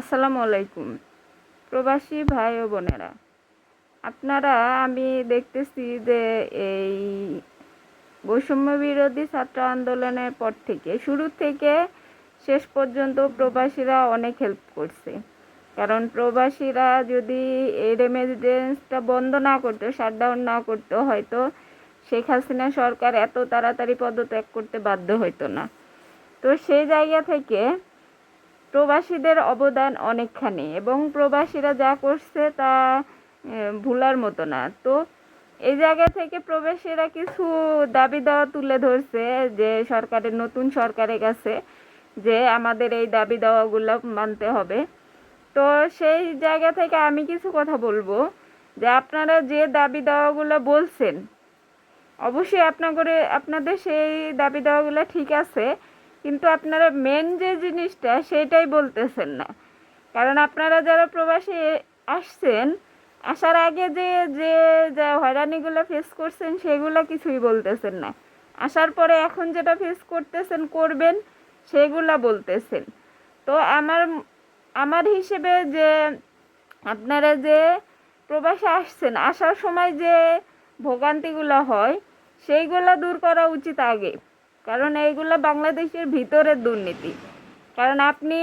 আসসালামু আলাইকুম। প্রবাসী ভাই ও বোনেরা, আপনারা আমি দেখতেছি যে এই বৈষম্য বিরোধী ছাত্র আন্দোলনের পর থেকে, শুরু থেকে শেষ পর্যন্ত প্রবাসীরা অনেক হেল্প করছে। কারণ প্রবাসীরা যদি এই রেমিডেন্সটা বন্ধ না করতো শাটডাউন না করতো, হয়তো শেখ হাসিনা সরকার এত তাড়াতাড়ি পদত্যাগ করতে বাধ্য হতো না। তো সেই জায়গা থেকে প্রবাসীদের অবদান অনেকখানি এবং প্রবাসীরা যা করছে তা ভুলার মতো না। তো এই জায়গা থেকে প্রবাসীরা কিছু দাবি দেওয়া তুলে ধরছে যে সরকারের, নতুন সরকারের কাছে যে আমাদের এই দাবি দেওয়াগুলো মানতে হবে। তো সেই জায়গা থেকে আমি কিছু কথা বলব যে আপনারা যে দাবি দেওয়াগুলো বলছেন, অবশ্যই আপনাদের আপনাদের সেই দাবি দেওয়াগুলো ঠিক আছে। কিন্তু আপনারা মেন যে জিনিসটা সেটাই বলতেছেন না। কারণ আপনারা যারা প্রবাসী আসছেন, আসার আগে যে যে, যা হয়রানিগুলো ফেস করছেন, সেগুলো কিছুই বলতেছেন না। আসার পরে এখন যেটা ফেস করতেছেন, করবেন, সেগুলা বলতেছেন। তো আমার আমার হিসেবে যে আপনারা যে প্রবাসে আসছেন, আসার সময় যে ভোগান্তিগুলো হয়, সেইগুলো দূর করা উচিত আগে। কারণ এইগুলো বাংলাদেশের ভিতরের দুর্নীতি। কারণ আপনি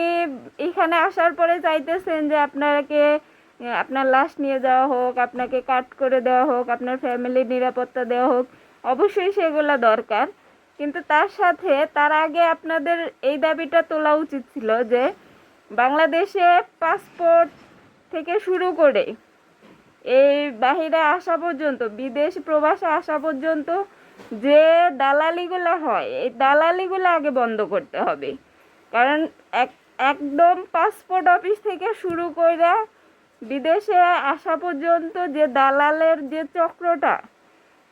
এখানে আসার পরে চাইতেছেন যে আপনাকে, আপনার লাশ নিয়ে যাওয়া হোক, আপনাকে কাট করে দেওয়া হোক, আপনার ফ্যামিলির নিরাপত্তা দেওয়া হোক, অবশ্যই সেগুলো দরকার। কিন্তু তার সাথে তার আগে আপনাদের এই দাবিটা তোলা উচিত ছিল যে বাংলাদেশে পাসপোর্ট থেকে শুরু করে এই বাহিরে আসা পর্যন্ত, বিদেশ প্রবাসে আসা পর্যন্ত যে দালালিগুলো হয়, এই দালালিগুলো আগে বন্ধ করতে হবে। কারণ এক, একদম পাসপোর্ট অফিস থেকে শুরু করে বিদেশে আসা পর্যন্ত যে দালালের যে চক্রটা,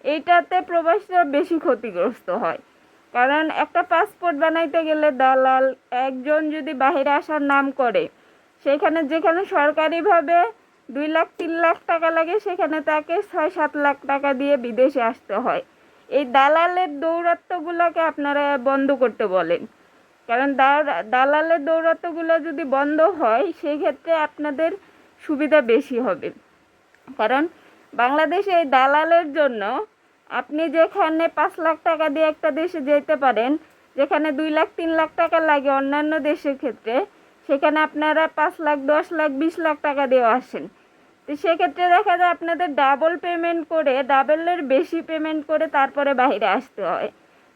এইটাতে প্রবাসীরা বেশি ক্ষতিগ্রস্ত হয়। কারণ একটা পাসপোর্ট বানাইতে গেলে দালাল একজন যদি বাইরে আসার নাম করে, সেখানে যেখানে সরকারিভাবে দুই লাখ, তিন লাখ টাকা লাগে, সেখানে তাকে ছয়, সাত লাখ টাকা দিয়ে বিদেশে আসতে হয়। এই দালালের দৌরাত্মগুলোকে আপনারা বন্ধ করতে বলেন। কারণ দালালের দৌরাত্মগুলো যদি বন্ধ হয় সেই ক্ষেত্রে আপনাদের সুবিধা বেশি হবে। কারণ বাংলাদেশে এই দালালের জন্য আপনি যেখানে পাঁচ লাখ টাকা দিয়ে একটা দেশে যেতে পারেন, যেখানে দুই লাখ, তিন লাখ টাকা লাগে অন্যান্য দেশের ক্ষেত্রে, সেখানে আপনারা পাঁচ লাখ, দশ লাখ, বিশ লাখ টাকা দিয়ে আসেন। তো সেক্ষেত্রে দেখা যায় আপনাদের ডাবল পেমেন্ট করে ডাবলের বেশি পেমেন্ট করে তারপরে বাইরে আসতে হয়।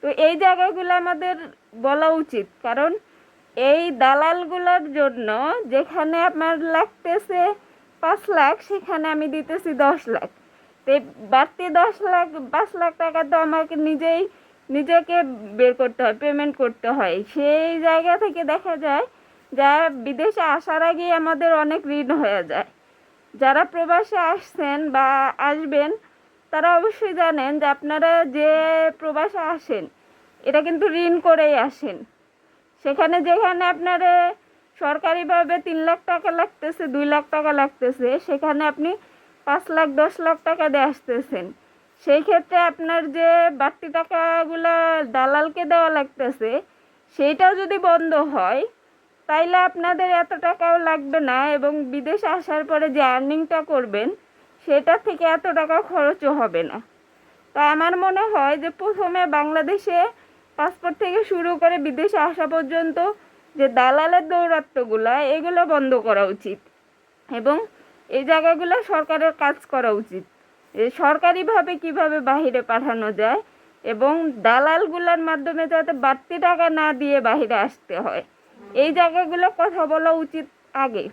তো এই জায়গাগুলো আমাদের বলা উচিত। কারণ এই দালালগুলোর জন্য যেখানে আপনার লাগতেছে পাঁচ লাখ, সেখানে আমি দিতেছি দশ লাখ। তো বাড়তি দশ লাখ, পাঁচ লাখ টাকা তো আমাকে নিজেই, নিজেকে বের করতে হয় পেমেন্ট করতে হয়। সেই জায়গা থেকে দেখা যায়, যা বিদেশে আসার আগেই আমাদের অনেক ঋণ হয়ে যায়। যারা প্রবাসে আসছেন বা আসবেন, তারা অবশ্যই জানেন যে আপনারা যে প্রবাসে আসেন, এটা কিন্তু ঋণ করেই আসেন। সেখানে যেখানে আপনারা সরকারিভাবে তিন লাখ টাকা লাগতেছে, দুই লাখ টাকা লাগতেছে, সেখানে আপনি পাঁচ লাখ, দশ লাখ টাকা দিয়ে আসতেছেন। সেই ক্ষেত্রে আপনার যে বাড়তি টাকাগুলা দালালকে দেওয়া লাগতেছে, সেইটাও যদি বন্ধ হয় তাইলে আপনাদের এত টাকাও লাগবে না এবং বিদেশে আসার পরে যে আর্নিংটা করবেন, সেটা থেকে এত টাকা খরচও হবে না। তো আমার মনে হয় যে প্রথমে বাংলাদেশে পাসপোর্ট থেকে শুরু করে বিদেশে আসা পর্যন্ত যে দালালের দৌরাত্মগুলো এগুলো বন্ধ করা উচিত। এবং এই জায়গাগুলো সরকারের কাজ করা উচিত। সরকারিভাবে কীভাবে বাহিরে পাঠানো যায় এবং দালালগুলোর মাধ্যমে যাতে বাড়তি টাকা না দিয়ে বাহিরে আসতে হয়। এই জায়গাগুলো কথা বলা উচিত আগে।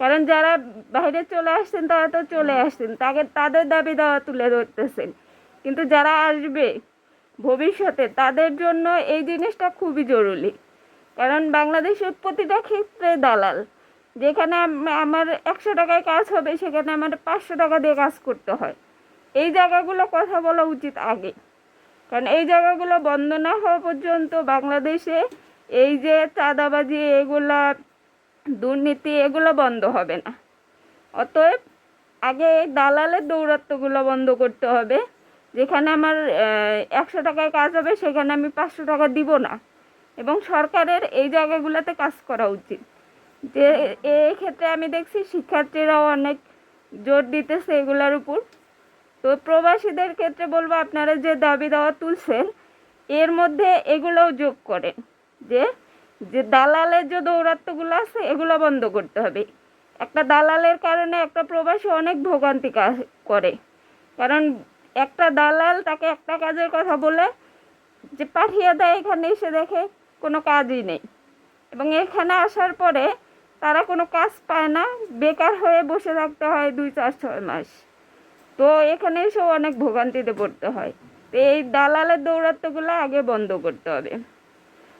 কারণ যারা বাইরে চলে আসছেন, তারা তো চলে আসছেন। তাকে, তাদের দাবি দেওয়া তুলে ধরতেছেন। কিন্তু যারা আসবে ভবিষ্যতে, তাদের জন্য এই জিনিসটা খুবই জরুরি। কারণ বাংলাদেশের প্রতিটা ক্ষেত্রে দালাল, যেখানে আমার একশো টাকায় কাজ হবে, সেখানে আমার পাঁচশো টাকা দিয়ে কাজ করতে হয়। এই জায়গাগুলো কথা বলা উচিত আগে। কারণ এই জায়গাগুলো বন্ধ না হওয়া পর্যন্ত বাংলাদেশে এই যে চাঁদাবাজি, এগুলা, দুর্নীতি, এগুলো বন্ধ হবে না। অতএব আগে এই দালালের দৌরাত্মগুলো বন্ধ করতে হবে। যেখানে আমার একশো টাকায় কাজ হবে, সেখানে আমি পাঁচশো টাকা দিব না। এবং সরকারের এই জায়গাগুলোতে কাজ করা উচিত। যে এই ক্ষেত্রে আমি দেখছি শিক্ষার্থীরাও অনেক জোর দিতেছে এগুলার উপর। তো প্রবাসীদের ক্ষেত্রে বলব, আপনারা যে দাবি দাওয়া তুলছেন, এর মধ্যে এগুলোও যোগ করেন। যে যে দালালের যে দৌরাত্মগুলো আছে, এগুলো বন্ধ করতে হবে। একটা দালালের কারণে একটা প্রবাসী অনেক ভোগান্তি কা- করে। কারণ একটা দালাল তাকে একটা কাজের কথা বলে যে পাঠিয়ে দেয় এখানে এসে দেখে কোনো কাজই নেই। এবং এখানে আসার পরে তারা কোনো কাজ পায় না, বেকার হয়ে বসে থাকতে হয় দুই, চার, ছয় মাস। তো এখানে এসেও অনেক ভোগান্তিতে পড়তে হয়। তো এই দালালের দৌরাত্মগুলো আগে বন্ধ করতে হবে।